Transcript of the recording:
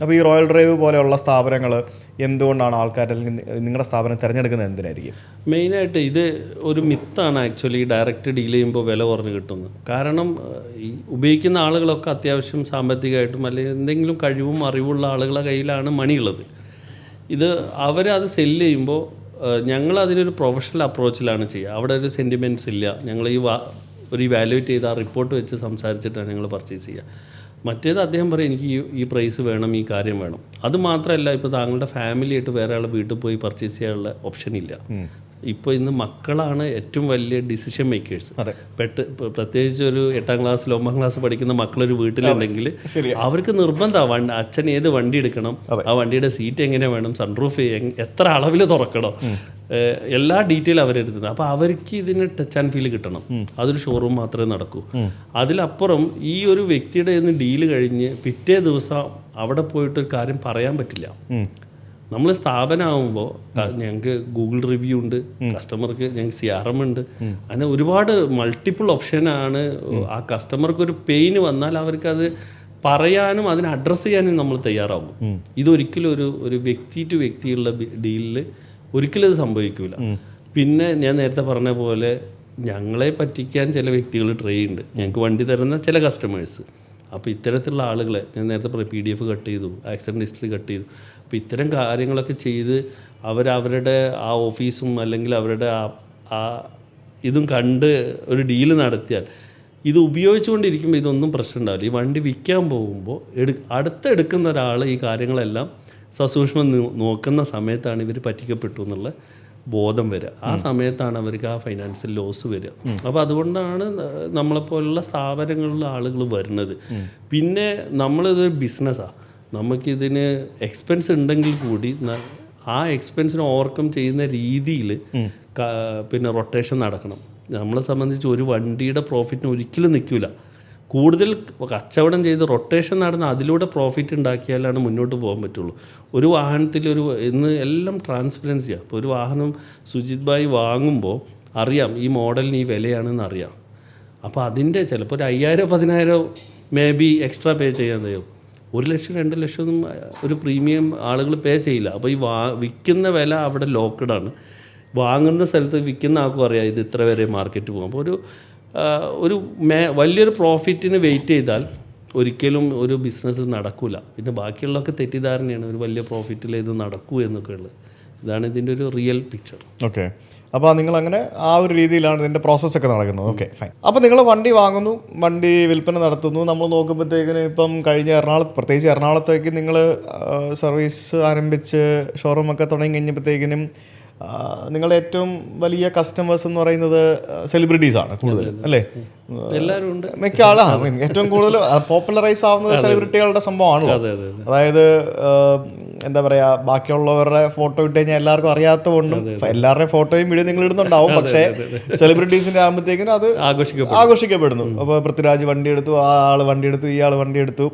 അപ്പോൾ ഈ royal drive പോലെയുള്ള സ്ഥാപനങ്ങൾ എന്തുകൊണ്ടാണ് അല്ലെങ്കിൽ നിങ്ങളുടെ സ്ഥാപനം തിരഞ്ഞെടുക്കുന്നത് എന്തിനായിരിക്കും? മെയിനായിട്ട് ഇത് ഒരു മിത്താണ് ആക്ച്വലി ഡയറക്റ്റ് ഡീൽ ചെയ്യുമ്പോൾ വില കുറഞ്ഞ് കിട്ടുന്നത്. കാരണം ഈ ഉപയോഗിക്കുന്ന ആളുകളൊക്കെ അത്യാവശ്യം സാമ്പത്തികമായിട്ടും അല്ലെങ്കിൽ എന്തെങ്കിലും കഴിവും അറിവുള്ള ആളുകളുടെ കയ്യിലാണ് മണിയുള്ളത്. ഇത് അവരത് സെല്ല് ചെയ്യുമ്പോൾ ഞങ്ങൾ അതിനൊരു പ്രൊഫഷണൽ അപ്രോച്ചിലാണ് ചെയ്യുക. അവിടെ ഒരു സെന്റിമെന്റ്സ് ഇല്ല. ഞങ്ങൾ ഈ ഒരു ഇവാലുവേറ്റ് ചെയ്ത് ആ റിപ്പോർട്ട് വെച്ച് സംസാരിച്ചിട്ടാണ് ഞങ്ങൾ പർച്ചേസ് ചെയ്യുക. മറ്റേത് അദ്ദേഹം പറയും എനിക്ക് ഈ ഈ പ്രൈസ് വേണം ഈ കാര്യം വേണം. അത് മാത്രമല്ല ഇപ്പോൾ താങ്കളുടെ ഫാമിലി ആയിട്ട് വേറെ ആളെ വീട്ടിൽ പോയി പർച്ചേസ് ചെയ്യാനുള്ള ഓപ്ഷൻ ഇല്ല. ഇപ്പോൾ ഇന്ന് മക്കളാണ് ഏറ്റവും വലിയ ഡിസിഷൻ മേക്കേഴ്സ് പെട്ട് പ്രത്യേകിച്ച് ഒരു എട്ടാം ക്ലാസ്സിൽ ഒമ്പതാം ക്ലാസ് പഠിക്കുന്ന മക്കളൊരു വീട്ടിലുണ്ടെങ്കിൽ അവർക്ക് നിർബന്ധമാണ് അച്ഛൻ ഏത് വണ്ടി എടുക്കണം ആ വണ്ടിയുടെ സീറ്റ് എങ്ങനെ വേണം സൺറൂഫ് എത്ര അളവിൽ തുറക്കണം എല്ലാ ഡീറ്റെയിൽ അവരെടുത്തു അപ്പോൾ അവർക്ക് ഇതിന് ടച്ച് ആൻഡ് ഫീൽ കിട്ടണം. അതൊരു ഷോറൂം മാത്രമേ നടക്കൂ. അതിലപ്പുറം ഈ ഒരു വ്യക്തിയുടെ ഡീൽ കഴിഞ്ഞ് പിറ്റേ ദിവസം അവിടെ പോയിട്ട് ഒരു കാര്യം പറയാൻ പറ്റില്ല. നമ്മൾ സ്ഥാപനമാകുമ്പോൾ ഞങ്ങൾക്ക് ഗൂഗിൾ റിവ്യൂ ഉണ്ട് കസ്റ്റമർക്ക് ഞങ്ങൾക്ക് സി ആർ എം ഉണ്ട്. അങ്ങനെ ഒരുപാട് മൾട്ടിപ്പിൾ ഓപ്ഷനാണ് ആ കസ്റ്റമർക്ക് ഒരു പെയിൻ വന്നാൽ അവർക്ക് അത് പറയാനും അതിനെ അഡ്രസ്സ് ചെയ്യാനും നമ്മൾ തയ്യാറാവും. ഇതൊരിക്കലും ഒരു ഒരു വ്യക്തി ടു വ്യക്തിയുള്ള ഡീലിൽ ഒരിക്കലും അത് സംഭവിക്കില്ല പിന്നെ ഞാൻ നേരത്തെ പറഞ്ഞ പോലെ ഞങ്ങളെ പറ്റിക്കാൻ ചില വ്യക്തികൾ ട്രൈ ഉണ്ട് ഞങ്ങൾക്ക് വണ്ടി തരുന്ന ചില കസ്റ്റമേഴ്സ് അപ്പോൾ ഇത്തരത്തിലുള്ള ആളുകളെ ഞാൻ നേരത്തെ പറയും പി ഡി എഫ് കട്ട് ചെയ്തു ആക്സിഡന്റ് ഹിസ്റ്ററി കട്ട് ചെയ്തു. അപ്പോൾ ഇത്തരം കാര്യങ്ങളൊക്കെ ചെയ്ത് അവരവരുടെ ആ ഓഫീസും അല്ലെങ്കിൽ അവരുടെ ആ ഇതും കണ്ട് ഒരു ഡീൽ നടത്തിയാൽ ഇത് ഉപയോഗിച്ചുകൊണ്ടിരിക്കുമ്പോൾ ഇതൊന്നും പ്രശ്നമുണ്ടാവില്ല ഈ വണ്ടി വിൽക്കാൻ പോകുമ്പോൾ എടു അടുത്തെടുക്കുന്ന ഒരാൾ ഈ കാര്യങ്ങളെല്ലാം സസൂക്ഷ്മം നോക്കുന്ന സമയത്താണ് ഇവർ പറ്റിക്കപ്പെട്ടു എന്നുള്ള ബോധം വരിക. ആ സമയത്താണ് അവർക്ക് ആ ഫൈനാൻഷ്യൽ ലോസ് വരിക. അപ്പോൾ അതുകൊണ്ടാണ് നമ്മളെപ്പോലുള്ള സ്ഥാപനങ്ങളിലെ ആളുകൾ വരുന്നത്. പിന്നെ നമ്മളിത് ബിസിനസ്സാണ് നമുക്കിതിന് എക്സ്പെൻസ് ഉണ്ടെങ്കിൽ കൂടി ആ എക്സ്പെൻസിനെ ഓവർകം ചെയ്യുന്ന രീതിയിൽ പിന്നെ റൊട്ടേഷൻ നടക്കണം. നമ്മളെ സംബന്ധിച്ച് ഒരു വണ്ടിയുടെ പ്രോഫിറ്റിന് ഒരിക്കലും നിൽക്കില്ല കൂടുതൽ കച്ചവടം ചെയ്ത് റൊട്ടേഷൻ നടന്ന് അതിലൂടെ പ്രോഫിറ്റ് ഉണ്ടാക്കിയാലാണ് മുന്നോട്ട് പോകാൻ പറ്റുള്ളൂ. ഒരു വാഹനത്തിൽ ഒരു ഇന്ന് എല്ലാം ട്രാൻസ്പെറൻസിയാണ് ഇപ്പോൾ ഒരു വാഹനം സുജിത് ഭായ് വാങ്ങുമ്പോൾ അറിയാം ഈ മോഡലിന് ഈ വിലയാണെന്ന് അറിയാം. അപ്പോൾ അതിന്റെ ചിലപ്പോൾ ഒരു അയ്യായിരം പതിനായിരം മേ ബി എക്സ്ട്രാ പേ ചെയ്യാൻ തയ്യോ ഒരു ലക്ഷം രണ്ട് ലക്ഷം ഒന്നും ഒരു പ്രീമിയം ആളുകൾ പേ ചെയ്യില്ല. അപ്പോൾ ഈ വാ വിൽക്കുന്ന വില അവിടെ ലോക്കഡാണ് വാങ്ങുന്ന സ്ഥലത്ത് വിൽക്കുന്ന ആൾക്കും അറിയാം ഇത് ഇത്ര വരെ മാർക്കറ്റ് പോകും. അപ്പോൾ ഒരു ഒരു മേ വലിയൊരു പ്രോഫിറ്റിന് വെയിറ്റ് ചെയ്താൽ ഒരിക്കലും ഒരു ബിസിനസ് നടക്കില്ല പിന്നെ ബാക്കിയുള്ളതൊക്കെ തെറ്റിദ്ധാരണയാണ്. ഒരു വലിയ പ്രോഫിറ്റിൽ ഇത് നടക്കൂ എന്നൊക്കെ ഉള്ളത്. ഇതാണ് ഇതിന്റെ ഒരു റിയൽ പിക്ചർ ഓക്കെ അപ്പോൾ നിങ്ങൾ അങ്ങനെ ആ ഒരു രീതിയിലാണ് ഇതിന്റെ പ്രോസസ്സൊക്കെ നടക്കുന്നത്. ഓക്കെ ഫൈൻ അപ്പോൾ നിങ്ങൾ വണ്ടി വാങ്ങുന്നു വണ്ടി വിൽപ്പന നടത്തുന്നു. നമ്മൾ നോക്കുമ്പോഴത്തേക്കിന് ഇപ്പം കഴിഞ്ഞ എറണാകുളത്ത് പ്രത്യേകിച്ച് എറണാകുളത്തേക്ക് നിങ്ങൾ സർവീസ് ആരംഭിച്ച് ഷോറൂമൊക്കെ തുടങ്ങി കഴിഞ്ഞപ്പോഴത്തേക്കിനും നിങ്ങളുടെ ഏറ്റവും വലിയ കസ്റ്റമേഴ്സ് എന്ന് പറയുന്നത് സെലിബ്രിറ്റീസാണ് കൂടുതൽ അല്ലേ? എല്ലാവരും ഉണ്ട്. മിക്ക ആളാണ്. ഏറ്റവും കൂടുതൽ പോപ്പുലറൈസ് ആവുന്നത് സെലിബ്രിറ്റികളുടെ സംഭവമാണല്ലോ. അതെ അതെ അതായത് എന്താ പറയാ ബാക്കിയുള്ളവരുടെ ഫോട്ടോ ഇട്ട് കഴിഞ്ഞാൽ എല്ലാവർക്കും അറിയാത്തതുകൊണ്ടും എല്ലാവരുടെയും ഫോട്ടോയും വീഡിയോ നിങ്ങൾ ഇടുന്നുണ്ടാവും. പക്ഷേ സെലിബ്രിറ്റീസിന്റെ ആകുമ്പോഴത്തേക്കിനും അത് ആഘോഷിക്കപ്പെടും. ആഘോഷിക്കപ്പെടുന്നു. അപ്പോൾ പൃഥ്വിരാജ് വണ്ടി എടുത്തു ആ ആൾ വണ്ടി എടുത്തു ഈ ആൾ വണ്ടി എടുത്തു.